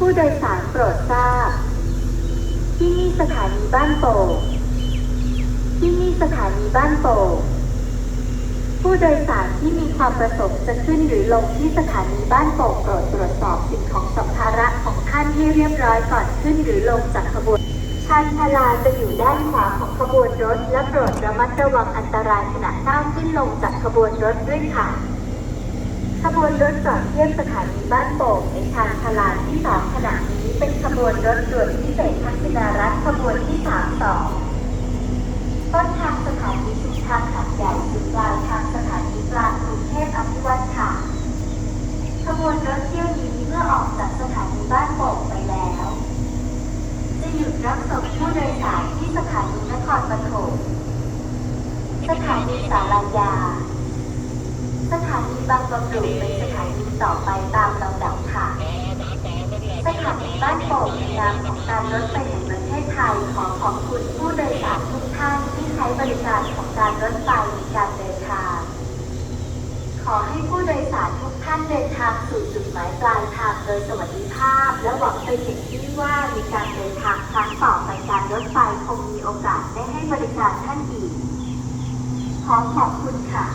ผู้โดยสารโปรดทราบ ที่นี่สถานีบ้านโป่งที่นี่สถานีบ้านโป่งผู้โดยสารที่มีความประสงค์จะขึ้นหรือลงที่สถานีบ้านโป่งโปรดตรวจสอบสิ่งของสัมภาระของท่านให้เรียบร้อยก่อนขึ้นหรือลงจากขบวนชานชาลาจะอยู่ด้านขวาของขบวนรถ และโปรดระมัดระวังอันตรายขณะก้าวขึ้นลงจากขบวนรถด้วยค่ะ ขบวนรถจอดเทียบสถานีบ้านโป่งในชานชาลาที่สองขณะนี้เป็นขบวนรถด่วนพิเศษทักษิณารัฐขบวนที่สามสองต้นทางสถานีชุมทางขัดใหญ่จุดปลายทางสถานีกลางกรุงเทพอภิวัตค่ะ ขบวนรถเที่ยวนี้เมื่อออกจากสถานีบ้านโป่งไปแล้ว จะหยุดรับส่งผู้โดยสารที่สถานีนครปฐมสถานีสารยา สถานีบางบำรุงเป็นสถานีต่อไปตามลำดับค่ะ สถานีบ้านโป่งในนามของการรถไฟแห่งประเทศไทยขอขอบคุณผู้โดยสารทุกท่านที่ใช้บริการของการรถไฟในการเดินทาง ขอให้ผู้โดยสารทุกท่านเดินทางสู่จุดหมายปลายทางโดยสวัสดิภาพ และหวังเป็นอย่างยิ่งว่าในการเดินทางครั้งต่อไปการรถไฟคงมีโอกาสได้ให้บริการท่านอีก ขอขอบคุณค่ะ